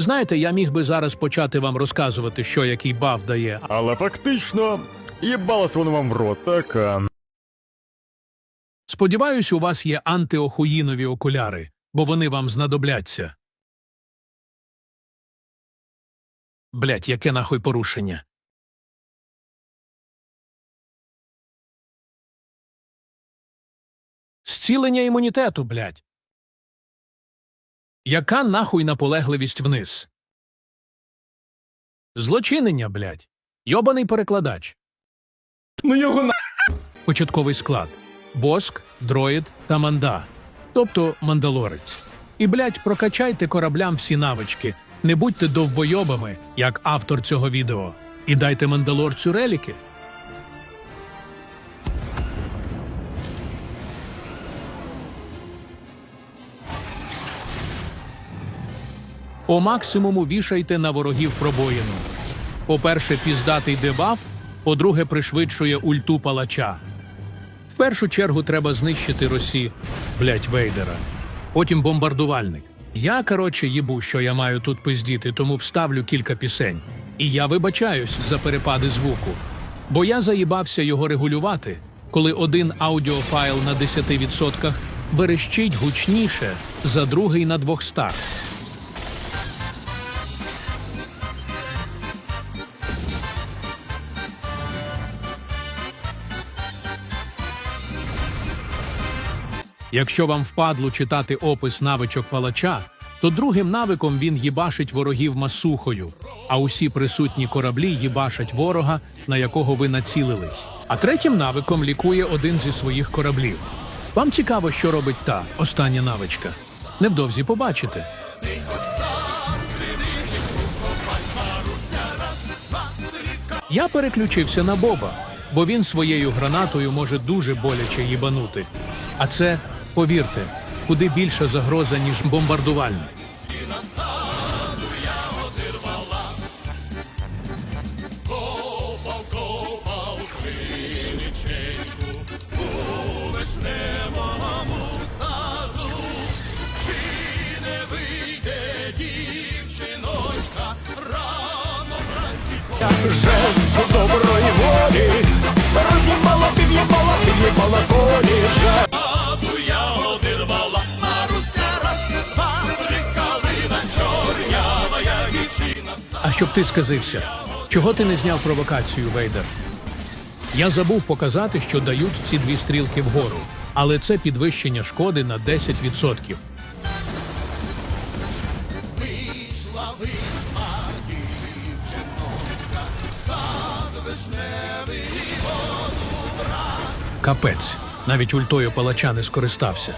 Знаєте, я міг би зараз почати вам розказувати, що який баф дає, Але фактично, їбалось воно вам в рот, так. а. Сподіваюсь, у вас є антиохуїнові окуляри, бо вони вам знадобляться. Блять, яке нахуй порушення. Зцілення імунітету, блять. Яка нахуй наполегливість вниз? Злочинення, блять. Йобаний перекладач. Ну його на. Початковий склад Боск, Дроїд та Манда, тобто мандалорець. І, блять, прокачайте кораблям всі навички, не будьте довбойобами, як автор цього відео, і дайте мандалорцю реліки. По максимуму вішайте на ворогів пробоїну. По-перше, піздатий дебаф, по-друге, пришвидшує ульту палача. В першу чергу треба знищити Росі, блять, Вейдера. Потім бомбардувальник. Я, коротше, їбу, що я маю тут пиздіти, тому вставлю кілька пісень. І я вибачаюсь за перепади звуку. Бо я заїбався його регулювати, коли один аудіофайл на 10% верещить гучніше за другий на 200. Якщо вам впадло читати опис навичок палача, то другим навиком він їбашить ворогів масухою, а усі присутні кораблі їбашать ворога, на якого ви націлились. А третім навиком лікує один зі своїх кораблів. Вам цікаво, що робить та остання навичка. Невдовзі побачите. Я переключився на Боба, бо він своєю гранатою може дуже боляче їбанути. А це, повірте, куди більша загроза, ніж бомбардувальник. Жест доброї волі. Роз'їбала, під'їбала, під'їбала колі. Жест. Щоб ти сказився, чого ти не зняв провокацію, Вейдер? Я забув показати, що дають ці дві стрілки вгору, але це підвищення шкоди на 10%. Капець, навіть ультою палача не скористався.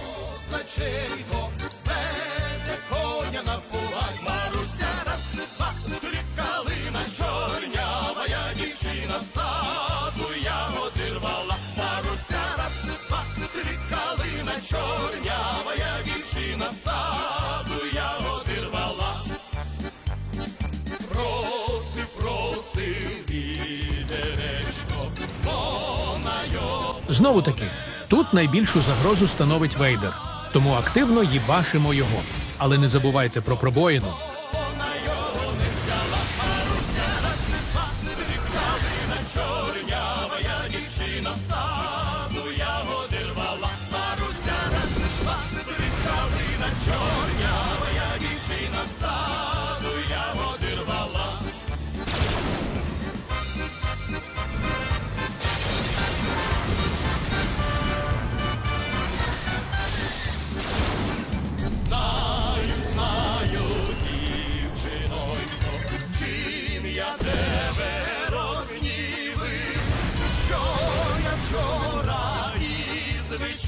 Знову таки, тут найбільшу загрозу становить Вейдер, тому активно їбашимо його. Але не забувайте про пробоїну.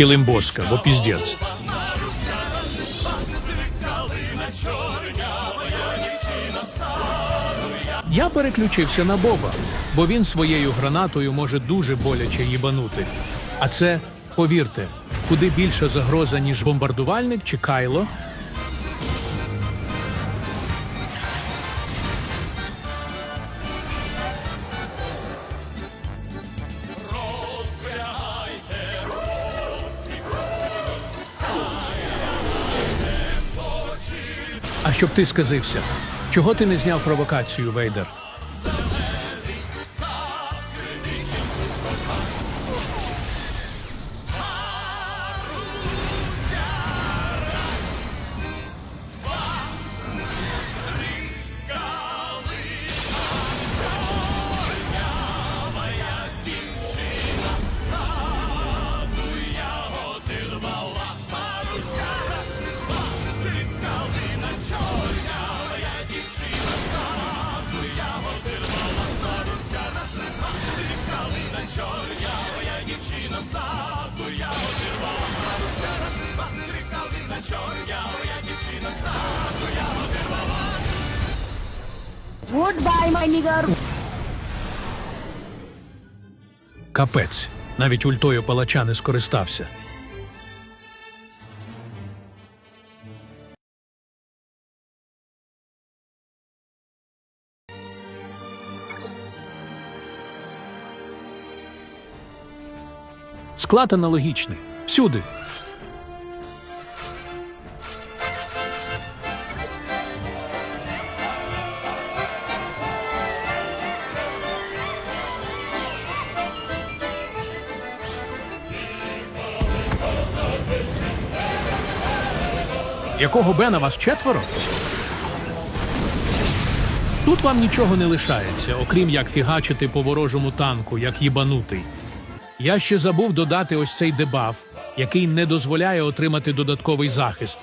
килимбоска, бо піздець. Я переключився на Боба, бо він своєю гранатою може дуже боляче їбанути. А це повірте, куди більша загроза, ніж бомбардувальник чи кайло. Щоб ти сказився, чого ти не зняв провокацію, Вейдер? Goodbye, my nigger. Капець. Навіть ультою палача не скористався. Склад аналогічний. Всюди. Якого Бена вас четверо? Тут вам нічого не лишається, окрім як фігачити по ворожому танку, як їбанутий. Я ще забув додати ось цей дебаф, який не дозволяє отримати додатковий захист.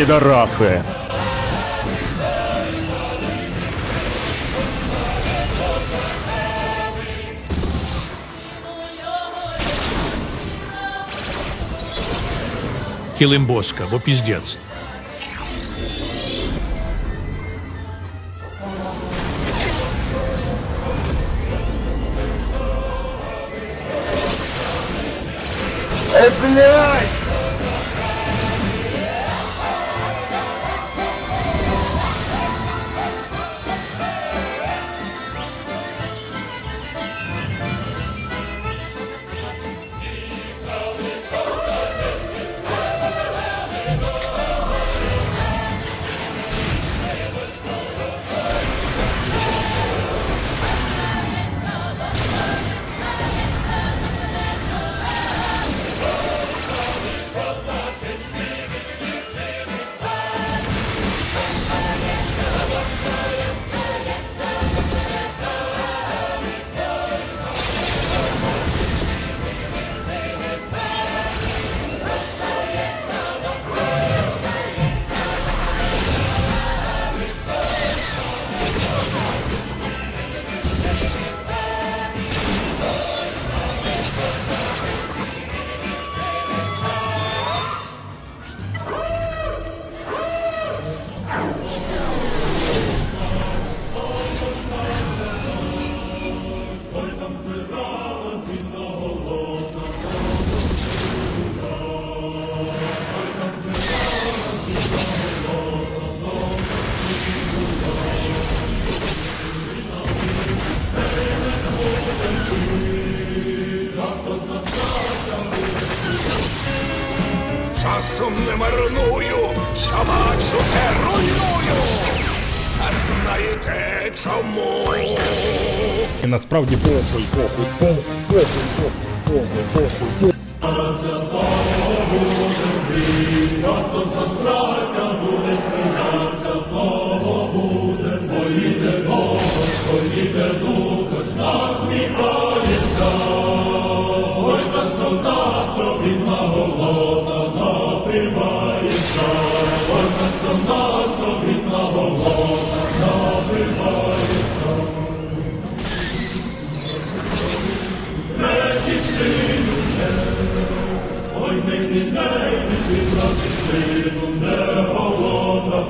пидорасы. Килимбоска, бо пиздец. Э, блядь! Насправді похуй, похуй, похуй, похуй, похуй, похуй, похуй.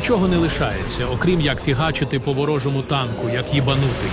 нічого не лишається, окрім як фігачити по ворожому танку, як їбанутий.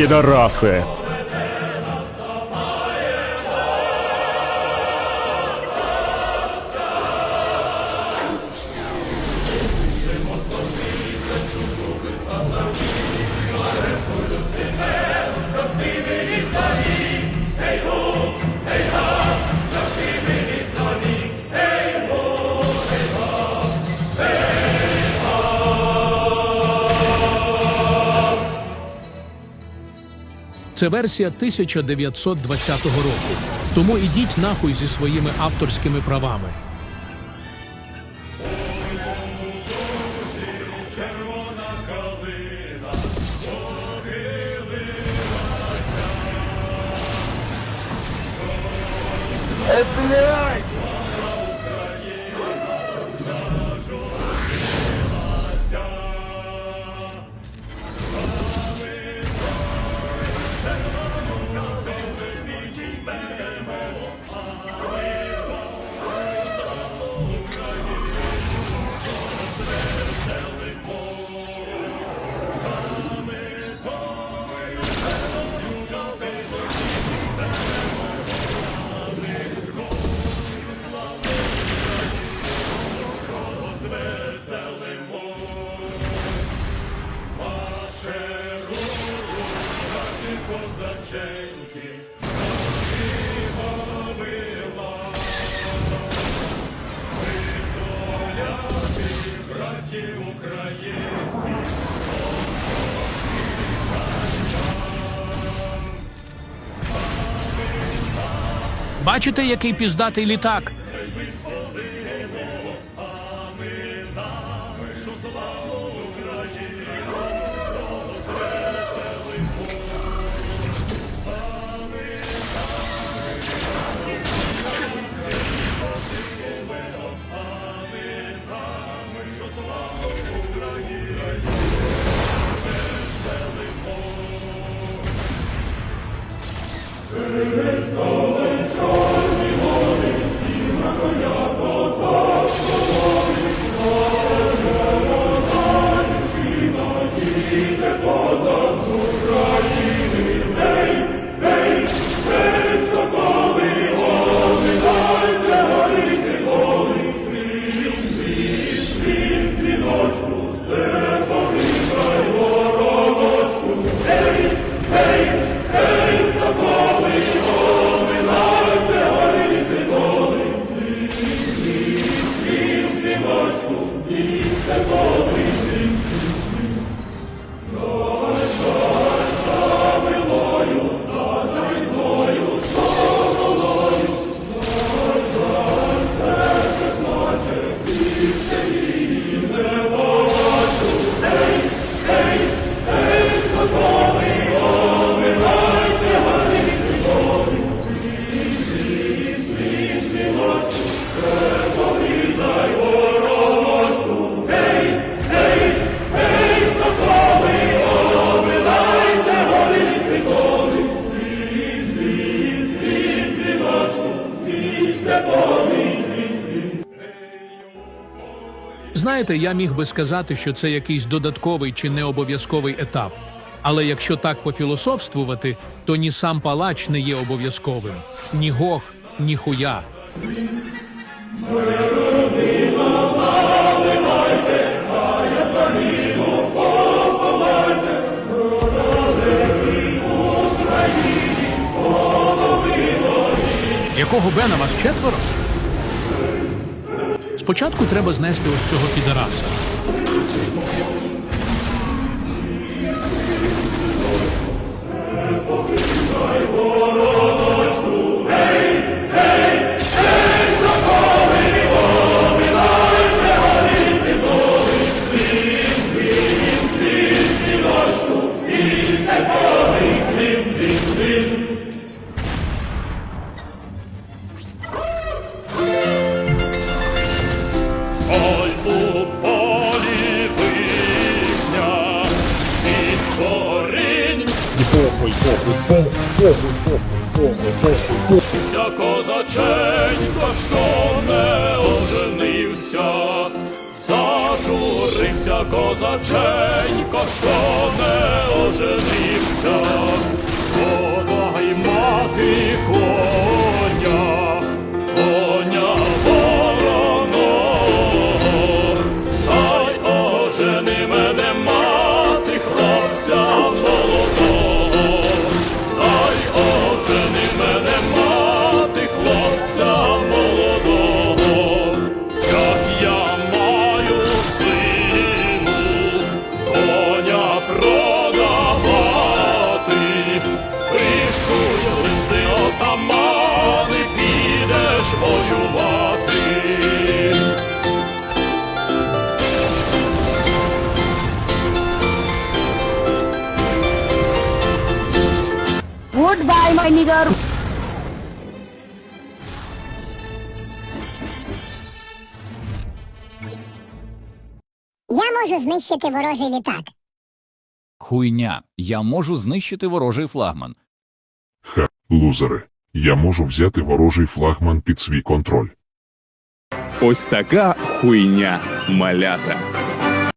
Підараси. Це версія 1920 року. Тому ідіть нахуй зі своїми авторськими правами. Бачите, який піздатий літак? Знаєте, я міг би сказати, що це якийсь додатковий чи необов'язковий етап. Але якщо так пофілософствувати, то ні сам палач не є обов'язковим, ні гох, ні хуя. Якого Бена вас четверо? Спочатку треба знести ось цього підараса. Зажурився козаченько, що не оженився, подай мати коня, можу знищити ворожий літак. Хуйня. Я можу знищити ворожий флагман. Ха, лузери. Я можу взяти ворожий флагман під свій контроль. Ось така хуйня малята.